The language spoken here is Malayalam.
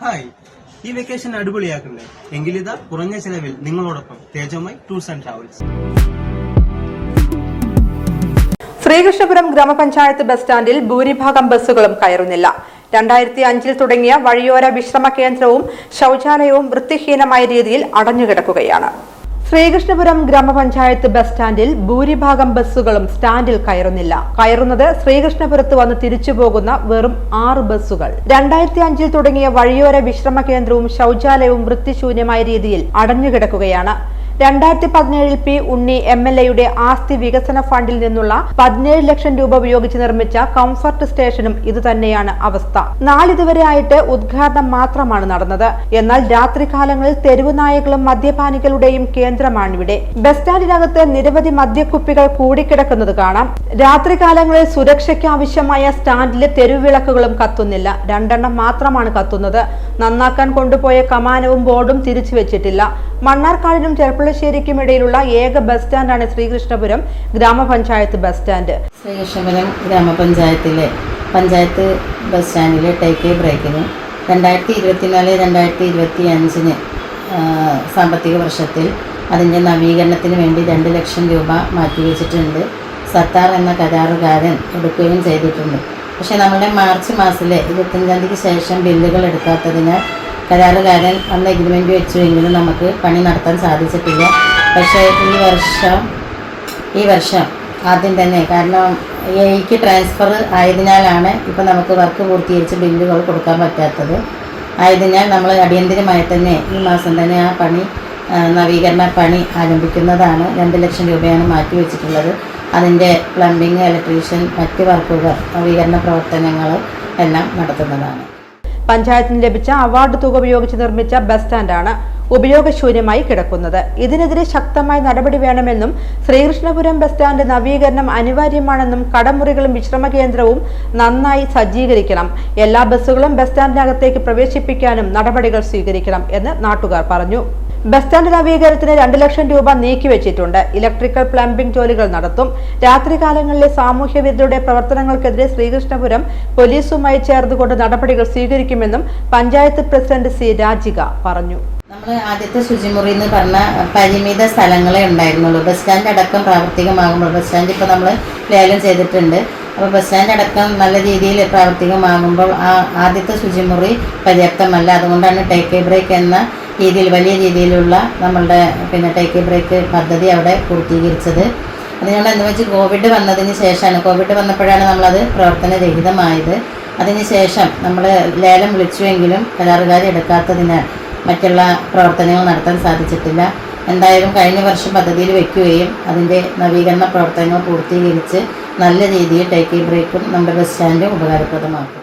ഹായ്. ഈ വെക്കേഷൻ അടിപൊളിയാക്കണ്ടേ? എങ്കിലിതാ കുറഞ്ഞ ചെലവിൽ നിങ്ങളോടൊപ്പം തേജമായി tours and travels. Sreekrishnapuram grama panchayat bus സ്റ്റാൻഡിൽ ഭൂരിഭാഗം ബസ്സുകളും കയറുന്നില്ല. രണ്ടായിരത്തി അഞ്ചിൽ തുടങ്ങിയ വഴിയോര വിശ്രമ കേന്ദ്രവും ശൗചാലയവും വൃത്തിഹീനമായ രീതിയിൽ അടഞ്ഞുകിടക്കുകയാണ്. ശ്രീകൃഷ്ണപുരം ഗ്രാമപഞ്ചായത്ത് ബസ് സ്റ്റാൻഡിൽ ഭൂരിഭാഗം ബസ്സുകളും സ്റ്റാൻഡിൽ കയറുന്നില്ല. കയറുന്നത് ശ്രീകൃഷ്ണപുരത്ത് വന്ന് തിരിച്ചു പോകുന്ന വെറും ആറ് ബസ്സുകൾ. രണ്ടായിരത്തി അഞ്ചിൽ തുടങ്ങിയ വഴിയോര വിശ്രമ കേന്ദ്രവും ശൗചാലയവും വൃത്തിശൂന്യമായ രീതിയിൽ അടഞ്ഞുകിടക്കുകയാണ്. രണ്ടായിരത്തി പതിനേഴിൽ പി ഉണ്ണി എം എൽ എയുടെ ആസ്തി വികസന ഫണ്ടിൽ നിന്നുള്ള പതിനേഴ് ലക്ഷം രൂപ ഉപയോഗിച്ച് നിർമ്മിച്ച കംഫർട്ട് സ്റ്റേഷനും ഇതുതന്നെയാണ് അവസ്ഥ. നാളിതുവരെ ആയിട്ട് ഉദ്ഘാടനം മാത്രമാണ് നടന്നത്. എന്നാൽ രാത്രികാലങ്ങളിൽ തെരുവു നായകളും മദ്യപാനികളുടെയും കേന്ദ്രമാണിവിടെ ബസ് സ്റ്റാൻഡിനകത്ത് നിരവധി മദ്യക്കുപ്പികൾ കൂടിക്കിടക്കുന്നത് കാണാം. രാത്രികാലങ്ങളിൽ സുരക്ഷയ്ക്ക് ആവശ്യമായ സ്റ്റാൻഡിലെ തെരുവിളക്കുകളും കത്തുന്നില്ല. രണ്ടെണ്ണം മാത്രമാണ് കത്തുന്നത്. നന്നാക്കാൻ കൊണ്ടുപോയ കമാനവും ബോർഡും തിരിച്ചു വെച്ചിട്ടില്ല. മണ്ണാർക്കാടിനും ചെർപ്പുളശ്ശേരിക്കും ഇടയിലുള്ള ഏക ബസ് സ്റ്റാൻഡാണ് ശ്രീകൃഷ്ണപുരം ഗ്രാമപഞ്ചായത്ത് ബസ് സ്റ്റാൻഡ്. ശ്രീകൃഷ്ണപുരം ഗ്രാമപഞ്ചായത്തിലെ പഞ്ചായത്ത് ബസ് സ്റ്റാൻഡിലെ ടേക്ക് ബ്രേക്കിന് രണ്ടായിരത്തി ഇരുപത്തിനാല് രണ്ടായിരത്തി ഇരുപത്തി അഞ്ചിന് സാമ്പത്തിക വർഷത്തിൽ അതിന്റെ നവീകരണത്തിന് വേണ്ടി രണ്ട് ലക്ഷം രൂപ മാറ്റിവെച്ചിട്ടുണ്ട്. സത്താർ എന്ന കരാറുകാരൻ എടുക്കുകയും ചെയ്തിട്ടുണ്ട്. പക്ഷേ നമ്മുടെ മാർച്ച് മാസത്തിലെ ഇരുപത്തഞ്ചാം തീയതിക്ക് ശേഷം ബില്ലുകൾ എടുക്കാത്തതിനാൽ കരാറുകാരൻ അന്ന് എഗ്രിമെന്റ് വെച്ചുവെങ്കിലും നമുക്ക് പണി നടത്താൻ സാധിച്ചിട്ടില്ല. പക്ഷേ ഈ വർഷം ഈ വർഷം ആദ്യം തന്നെ കാരണം എനിക്ക് ട്രാൻസ്ഫർ ആയതിനാലാണ് ഇപ്പോൾ നമുക്ക് വർക്ക് പൂർത്തീകരിച്ച് ബില്ലുകൾ കൊടുക്കാൻ പറ്റാത്തത്. ആയതിനാൽ നമ്മൾ അടിയന്തിരമായി തന്നെ ഈ മാസം തന്നെ ആ പണി നവീകരണ പണി ആരംഭിക്കുന്നതാണ്. രണ്ട് ലക്ഷം രൂപയാണ് മാറ്റി വെച്ചിട്ടുള്ളത്. അതിന്റെ പ്ലംബിംഗ് ഇലക്ട്രീഷ്യൻ മറ്റ് വർക്കുകൾ നവീകരണ പ്രവർത്തനങ്ങൾ എല്ലാം നടത്തുന്നതാണ്. പഞ്ചായത്തിന് ലഭിച്ച അവാർഡ് തുക ഉപയോഗിച്ച് നിർമ്മിച്ച ബസ് സ്റ്റാൻഡാണ് ഉപയോഗശൂന്യമായി കിടക്കുന്നത്. ഇതിനെതിരെ ശക്തമായ നടപടി വേണമെന്നും ശ്രീകൃഷ്ണപുരം ബസ് സ്റ്റാൻഡ് നവീകരണം അനിവാര്യമാണെന്നും കടമുറികളും വിശ്രമ കേന്ദ്രവും നന്നായി സജ്ജീകരിക്കണം. എല്ലാ ബസ്സുകളും ബസ് സ്റ്റാൻഡിനകത്തേക്ക് പ്രവേശിപ്പിക്കാനും നടപടികൾ സ്വീകരിക്കണം എന്ന് നാട്ടുകാർ പറഞ്ഞു. ബസ് സ്റ്റാൻഡ് നവീകരണത്തിന് രണ്ട് ലക്ഷം രൂപ നീക്കിവെച്ചിട്ടുണ്ട്. ഇലക്ട്രിക്കൽ പ്ലംബിംഗ് ജോലികൾ നടത്തും. രാത്രികാലങ്ങളിലെ സാമൂഹ്യ വിരുദ്ധരുടെ പ്രവർത്തനങ്ങൾക്കെതിരെ ശ്രീകൃഷ്ണപുരം പോലീസുമായി ചേർന്നുകൊണ്ട് നടപടികൾ സ്വീകരിക്കുമെന്നും പഞ്ചായത്ത് പ്രസിഡന്റ് സി രാജിക പറഞ്ഞു. നമ്മൾ ആദ്യത്തെ ശുചിമുറി എന്ന് പറഞ്ഞ പരിമിത സ്ഥലങ്ങളെ ഉണ്ടായിരുന്നുള്ളൂ. ബസ് സ്റ്റാൻഡ് അടക്കം പ്രാവർത്തികമാകുമ്പോൾ ബസ് സ്റ്റാൻഡ് ഇപ്പോൾ നമ്മൾ ലേലം ചെയ്തിട്ടുണ്ട്. അപ്പോൾ ബസ് സ്റ്റാൻഡ് അടക്കം നല്ല രീതിയിൽ പ്രാവർത്തികമാകുമ്പോൾ ആ ആദ്യത്തെ ശുചിമുറി പര്യാപ്തമല്ല. അതുകൊണ്ടാണ് ടേക്ക് എ ബ്രേക്ക് എന്ന രീതിയിൽ വലിയ രീതിയിലുള്ള നമ്മളുടെ പിന്നെ ടേക്ക് ബ്രേക്ക് പദ്ധതി അവിടെ പൂർത്തീകരിച്ചത്. അത് ഞങ്ങൾ എന്ന് വെച്ച് കോവിഡ് വന്നതിന് ശേഷമാണ്. കോവിഡ് വന്നപ്പോഴാണ് നമ്മളത് പ്രവർത്തനരഹിതമായത് അതിനുശേഷം നമ്മൾ ലേലം വിളിച്ചുവെങ്കിലും കരാറുകാർ എടുക്കാത്തതിനാൽ മറ്റുള്ള പ്രവർത്തനങ്ങൾ നടത്താൻ സാധിച്ചിട്ടില്ല. എന്തായാലും കഴിഞ്ഞ വർഷം പദ്ധതിയിൽ വെക്കുകയും അതിന്റെ നവീകരണ പ്രവർത്തനങ്ങൾ പൂർത്തീകരിച്ച് നല്ല രീതിയിൽ ടേക്ക് ബ്രേക്കും നമ്മുടെ ബസ് സ്റ്റാൻഡും ഉപകാരപ്രദമാക്കും.